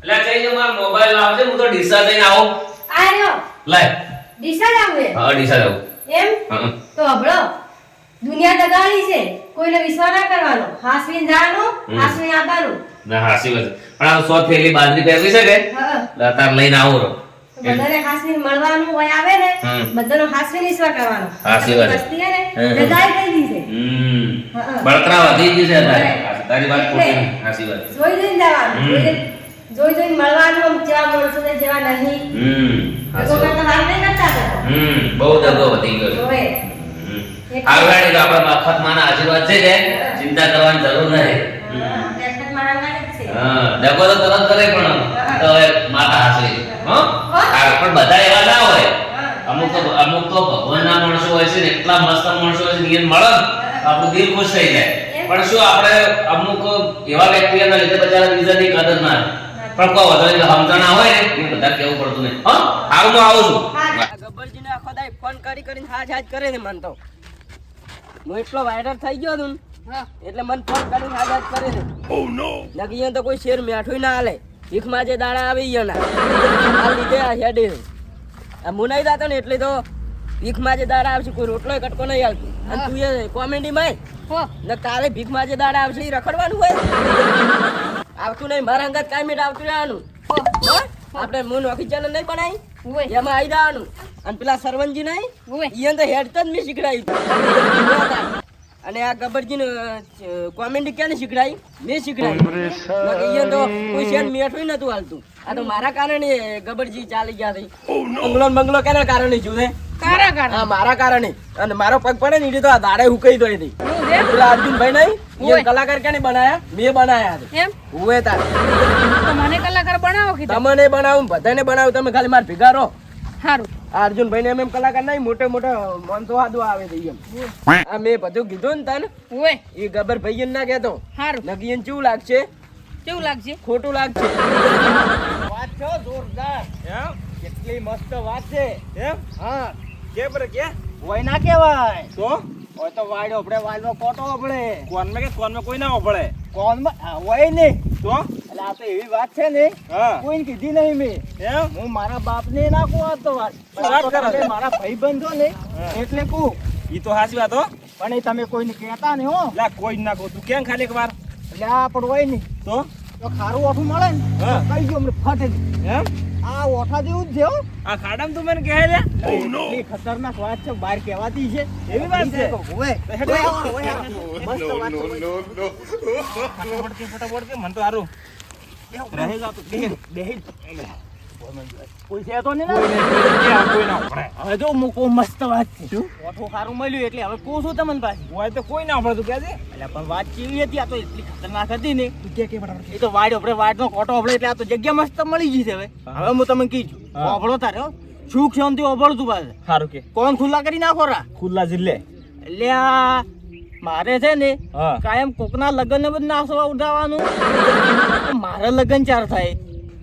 એટલે કઈ જો મારો મોબાઈલ લાવજે હું તો ડીસા જઈને આવું. આ રહ્યો. લાય. ડીસા જ હા ડીસા જાઉં એમ? તો હબળો દુનિયા દગાડી છે. કોઈને વિશ્વાસ ના કરવાનો. હાસવીન જવાનું હાસવીન આવવાનું. ના હાસી વાત. પણ આ સો થેલી બાજરી પહેરવી છે કે? હા એટલે લઈને આવો રો બધાને હાસવીને મળવાનું હોય આવે ને. બધાનો હાસવીને કરવાનો. હાસી વાત. વસ્તી ને દગાઈ થઈ ગઈ છે. હમ. બળતરા વધી ગઈ છે તારી વાત. ખોટી હાસી વાત જોઈ જોઈને જવાનું. જોઈ જોઈ મળવાનું જેવા માણસો ને જેવા નહીં. હમ તો વાત. નહીં કરતા. હમ બહુ દગો વધી ગયો. એટલે- આગળ તો આપણા મફત માના આશીર્વાદ છે ચિંતા કરવાની જરૂર નથી. હા, તો તરત કરે પણ તો માતા હા. પણ બધા એવા ના હોય. અમુક તો અમુક તો ભગવાનના માણસો હોય છે ને એટલા મસ્ત માણસો હોય છે ને મળે આપણું દિલ ખુશ થઈ જાય. પણ શું આપણે અમુક એવા વ્યક્તિઓના લીધે બચારા બીજાની કદર ના પણ કોઈ વધારે સમજણા હોય ને એ બધા કેવું પડતું નહીં હા? હાલ હું આવું છું. ગબ્બરજીને આખો દાય ફોન કરી કરીને હાજ હાજ કરે ને મન તો. હું એટલો વાયરલ થઈ ગયો છું એટલે મન ફોન કરીને હાજ હાજ કરે ને ઓ નો લગી તો કોઈ શેર મેઠું ના હાલે. ભીખમાં જે દાડા આવી ગયા ના આ લીધે આ હેડે આ મુનાઈ દાતો ને એટલે તો ભીખમાં જે દાડા આવશે કોઈ રોટલો કટકો નહીં આવતું. અને તું એ કોમેડી માં ને કાલે ભીખમાં જે દાડા આવશે એ રખડવાનું હોય. આવતું નહીં મારા અંગત કાંઈ મિનિટ આવતું રહેવાનું હો? આપણે મું નોખી ચેનલ નહીં બનાવી એમાં આવી જવાનું. અને પેલા સરવનજી નહીં ઈયન તો હેડ તો જ મેં શીખડાયું. અને આ ગબ્બરજી કોમેડી ક્યાં શીખડાઈ? મેં નકર તો કોઈ શેર મેઠું નતું હાલતું. આ તો મારા કારણે ગબ્બરજી ચાલી ગયા થઈ બંગલો બંગલો કેના કારણે છું? મારા કારણે. અને મારો પગ પડે ને એટલે તો આ દાડે હુકાઈ દોઈ હતી પેલા અર્જુનભાઈ નહીં ઈયન કલાકાર કેને બનાયા? મેં બનાયા એમ? હુએ તાર. મને કલાકાર બનાવો તમને બનાવું બધાને બનાવું તમે ખાલી માર ભેગા રહો સારું અર્જુનભાઈ ને એમ એમ કલાકાર નહીં મોટે મોટો મોનસો આદુ આવે છે એમ. આ મેં બધું કીધું ને તને? ઓય. એ ગબર ભાઈ ના કહેતો. હારું. નગી ચેવું કેવું લાગશે? કેવું લાગશે? ખોટું લાગશે. વાત છો જોરદાર. એમ? કેટલી મસ્ત વાત છે. એમ? હા. કે પર કે? હોય ના કેવાય તો? હોય તો વાડ્યો આપણે વાડનો કોટો આપણે કોનમાં કે કોનમાં કોઈ ના ઉપડે? કોનમાં હોય નહીં તો? આ તો એવી વાત છે ને કોઈને કીધી નહીં મેં. હું મારા બાપને ના કહું આ તો વાત. શું વાત કરો છો? તમે મારા ભાઈબંધ છો ને એટલે કહું. ઈ તો હાસી વાત હો. પણ એ તમે કોઈને કહેતા નહીં હો. લા કોઈ ના કહું. તું કેમ ખાલી એક વાર? એટલે આ પણ હોય નહીં. તો? તો ખારું ઓઠું મળે ને કઈ ગયો અમને ફટે. એમ? આ ઓઠા જેવું જ છે હો. આ ખાડામાં તું મને કહે છે એટલી ખતરનાક વાત છે બહાર કહેવાતી છે. એવી વાત છે? ફટાફટ કે ફટાફટ કે મને તો હારું રહે જા તું નહીં કોઈ હવે જો મૂકો મસ્ત વાત છે. ઓઠું સારું મળ્યું એટલે હવે કહું છું તમને ભાઈ. હોય તો કોઈ ના પડે તું કહે છે? એટલે પણ વાત કેવી હતી? આ તો એટલી ખતરનાક હતી ને. એ તો વાડ આપણે વાડનો કોટો આપણે એટલે આ તો જગ્યા મસ્ત મળી ગઈ છે હવે. હવે હું તમને કીધું. ઓભળો તારે. સુખ શાંતિ ઓભળતું પાછું સારું કે. કોણ ખુલ્લા કરી નાખો રા? ખુલ્લા જિલ્લે એટલે મારે છે ને હા. કાયમ કોકના લગ્ન ને બધું નાસવા ઉઠાવવાનું મારે લગ્ન ચાર થાય.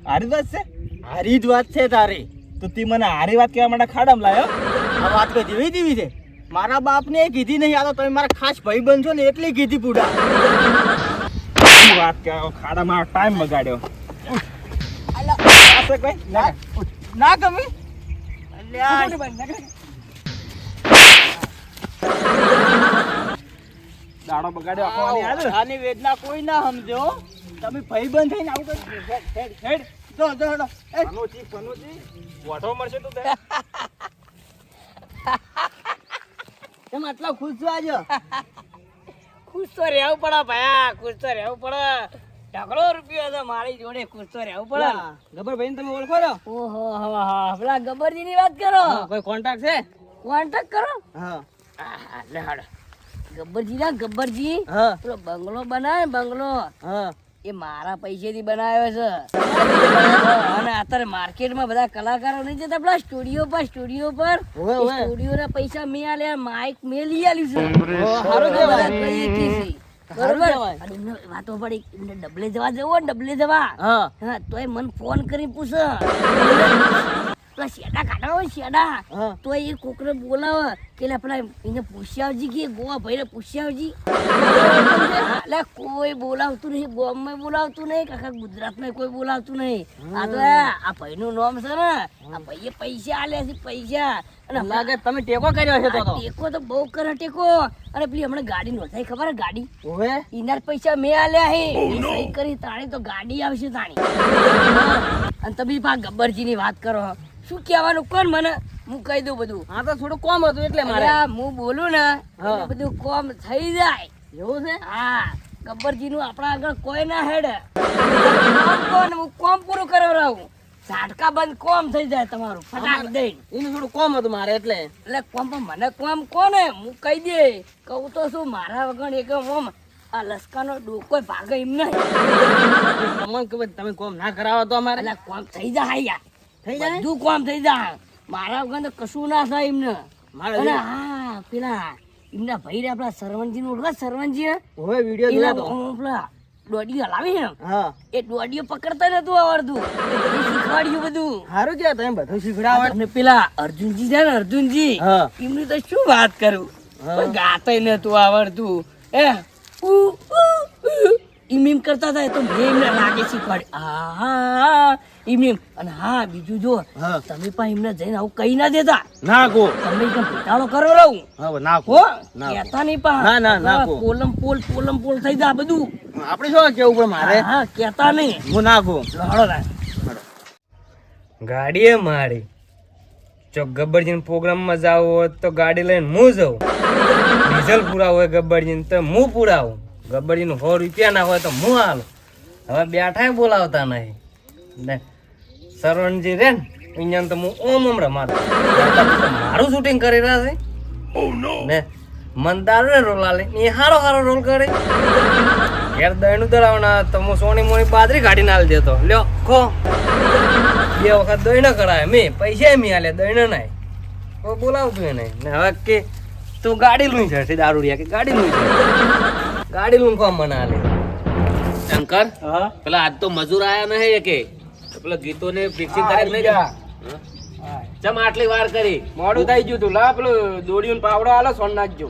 હારી વાત છે? હારી જ વાત છે તારી. તો તી મને હારી વાત કહેવા માટે ખાડમ લાયો? આ વાત કઈ જેવી તેવી છે. મારા બાપને એ કીધી નહીં આ તો તમે મારા ખાસ ભાઈ બનશો ને એટલી કીધી પૂડા. વાત કે ખાડામાં ટાઈમ બગાડ્યો. ના? ના ગમે? એટલે દાડો બગાડ્યો આખો આની હાલ. આની વેદના કોઈ ના સમજો તમે ભાઈબંધ થઈને આવું કરી હેડ, હેડ, હેડ. જો, જો. પનોજી પનોતી, પનોતી. વોઠો મળશે તું તે? કેમ આટલા ખુશ છો આજે ખુશ તો રહેવું પડે ભાયા ખુશ તો રહેવું પડે ઢગલો રૂપિયો છે મારી જોડે ખુશ તો રહેવું પડે ને. ભાઈ તમે ઓળખો છો ઓહો હા હા પેલા ગબ્બરજી ની વાત કરો કોઈ કોન્ટેક્ટ છે કોન્ટેક્ટ કરો હા લે હાડો. ગબ્બરજી ના ગબ્બરજી. પેલો બંગલો બનાવે બંગલો. એ મારા પૈસેથી બનાવ્યો છે. અને અત્યારે માર્કેટમાં બધા કલાકારો નહીં જતા પેલા સ્ટુડિયો પર સ્ટુડિયો પર. સ્ટુડિયો ના પૈસા મેં આલ્યા માઇક મેં લઈ આલ્યું છે. વાતો પડી ડબલે જવા જવો ડબલે જવા. હા. તોય મને ફોન કરી પૂછે. પેલા શેડા હોય શેડા તો એ કોકને બોલાવે કે પેલા એને પૂછ્યાવજી કે ગોવા ભાઈને પૂછ્યાવજી. એટલે કોઈ બોલાવતું નહીં ગોમમાં બોલાવતું નહીં કાકા ગુજરાતમાં કોઈ બોલાવતું નહીં. આ તો આ ભાઈનું નામ છે ને આ ભાઈએ પૈસા આલ્યા છે પૈસા. અને લાગે તમે ટેકો કર્યો છે તો ટેકો તો બહુ કરે ટેકો. અને પેલી હમણાં ગાડી નોંધાઈ ખબર ગાડી? ઓવે. ઇનાર પૈસા મેં આલ્યા હે સહી કરી તાણી તો ગાડી આવશે તાણી. અને તમે પા ગબ્બરજી ની વાત કરો શું કહેવાનું? કોણ મને? હું કહી દઉં બધું. હા તો થોડું કોમ હતું એટલે મારે. હું બોલું ને બધું કોમ થઈ જાય. એવું છે? હા ગબ્બરજી નું આપણા આગળ કોઈ ના હેડ. હું કોમ પૂરું કરાવડાવું. ઝાટકા બંધ કોમ થઈ જાય તમારું. ફટાક દઈ એનું થોડું કોમ હતું મારે એટલે. એટલે કોમ પણ મને કોમ કોને? હું કહી દે. કહું તો શું મારા વગર એક ઓમ આ લસકાનો ડોકો ભાગે એમ નહીં. તમને તમે કોમ ના કરાવો તો અમારે. કોમ થઈ જાય યાર થઈ જાય? બધું કોમ થઈ જાય. મારા વગર તો કશું ના થાય એમને. અને હા પેલા એમના ભાઈ રે આપણા સરવણજી નું ઓળખા સરવણજી હવે વિડિયો જોયો પેલા દોડીઓ લાવી ને હા. એ દોડીઓ પકડતા નતું આવડતું. શીખવાડ્યું બધું. સારું કે તમે બધું શીખડાવો. અને પેલા અર્જુનજી છે ને અર્જુનજી એમની તો શું વાત કરું. કોઈ નતું આવડતું. એ ઇમ એમ કરતા થાય તો મેં એમને લાગે શીખવાડી. હા હા એમ અને હા બીજું જો તમે પણ એમને જઈને આવું કહી ના દેતા. ના કો તમે એકદમ ભેટાળો કરો રહું. હવે ના કો. કહેતા નહીં પા ના, ના, ના. પોલમ પોલ પોલમ પોલ થઈ જા બધું. આપણે શું કેવું પણ મારે? હા કહેતા નહીં. હું ના કો હાડો રાખ. ગાડી એ મારી. જો ગબ્બરજીન પ્રોગ્રામમાં જાવ હોય તો ગાડી લઈને હું જાઉં. ડીઝલ પુરાવો હોય ગબ્બરજીન તો હું પુરાવું. ગબ્બરજીન સો રૂપિયા ના હોય તો હું હાલું. હવે બેઠા બોલાવતા નહીં. ને સરવણજી રે ને અહીંયા તો હું ઓમ ઓમ રમાડું મારું શૂટિંગ કરી રહ્યા છે. ને મનદાર રે રોલ આલે. એ હારો હારો રોલ કરે. ઘેર દહીનું દળાવના તો હું સોની મોની બાદરી કાઢીને આલી દેતો. લ્યો ખો. બે વખત દહીં કરાય મેં પૈસા મેં આલે દહીં નહીં કોઈ બોલાવતું એને. ને હવે કે તું ગાડી લઈ છે દારૂડિયા કે ગાડી લઈ છે. ગાડી લઈને કોમ મને આલે. શંકર હા? પેલા આજ તો મજૂર આયા નહીં કે પેલા ગીતો ને ફિક્સિંગ કરે નહીં ગયા. ચમ આટલી વાર કરી? મોડું થઈ ગયું તું. લા પેલું દોડીને પાવડો આલો સોન નાખજો.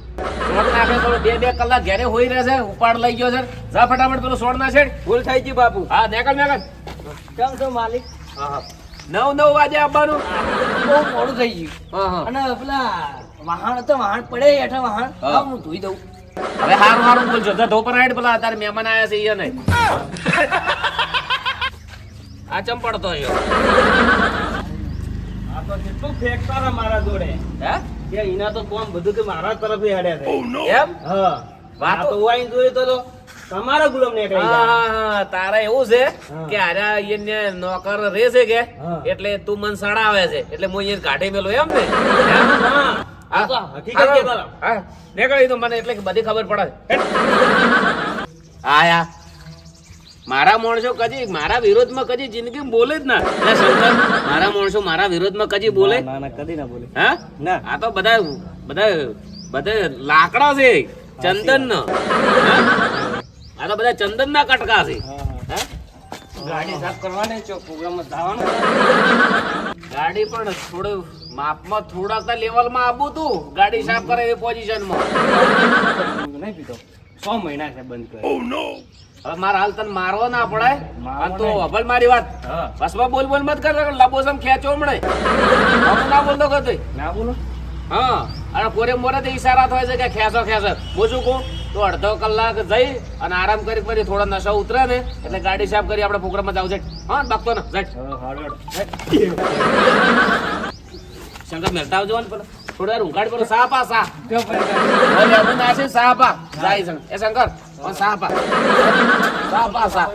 સોન નાખે તો બે બે કલાક ઘેરે હોઈ રહેશે ઉપાડ લઈ ગયો છે. જા ફટાફટ પેલું સોન ના છેડ. ભૂલ થઈ ગઈ બાપુ. હા નીકળ નીકળ. કેમ છો માલિક? હા હા. નવ નવ વાગે આવવાનું. બહુ મોડું થઈ ગયું. હા હા. અને પેલા વાહણ તો વાહણ પડે હેઠળ વાહણ હા. ધોઈ દઉં. હવે હારું હારું બોલજો. જા ધોપર રાઈડ પેલા તારે મહેમાન આયા છે એ નહીં આ ચમ પડતો રહ્યો આ તો કેટલું ફેંકતા હતા મારા જોડે. હે? કે એના તો કોમ બધું કે મારા તરફથી હેડ્યા છે. એમ? હા. વાતો- આ તો તો તો તમારા ગુલામ ને હા હા હા તારે એવું છે કે આર્યા અહીંયા નોકર રે છે કે એટલે તું મન સડાવે છે. એટલે હું અહીંયા કાઢી મેલો એમ ને? નીકળી તો મને એટલે બધી ખબર પડે. આયા મારા માણસો કદી મારા વિરોધમાં કદી જિંદગી બોલે જ ના. શંકર મારા માણસો મારા વિરોધમાં કદી બોલે? ના ના કદી ના બોલે. હા? ના. આ તો બધા બધા બધા લાકડા છે ચંદન નો આ તો બધા ચંદન ના કટકા છે. ગાડી સાફ કરવાની છો પ્રોગ્રામમાં જવાનું. ગાડી પણ થોડું માપમાં થોડાક લેવલમાં આપું તું. ગાડી સાફ કરે એ પોઝિશનમાં નહીં પીતો. સો મહિના છે બંધ કરે હવે મારા હાલ તને મારવો ના પડે. અને તો અભલ મારી વાત. હા. બસમાં બોલ બોલ મત કર લબોસમ ખેંચો હમણે. આવું ના બોલતો કદી ના બોલો. હા અને પોરે મોરે તો ઈશારા થાય છે કે ખેંચો ખેંચો. હું શું કહું તો અડધો કલાક જઈ અને આરામ કરી ફરી થોડા નશો ઉતરે ને એટલે ગાડી સાફ કરી આપણે પ્રોગ્રામમાં જાવ છે હા બાકતો ને જઈ શંકર મહેતા આવજો ને પેલો. થોડી વાર ઊંઘાડ સાપા સા. આપણે નાસી સાપ. જાય એ શંકર સાપ. સાપ સા.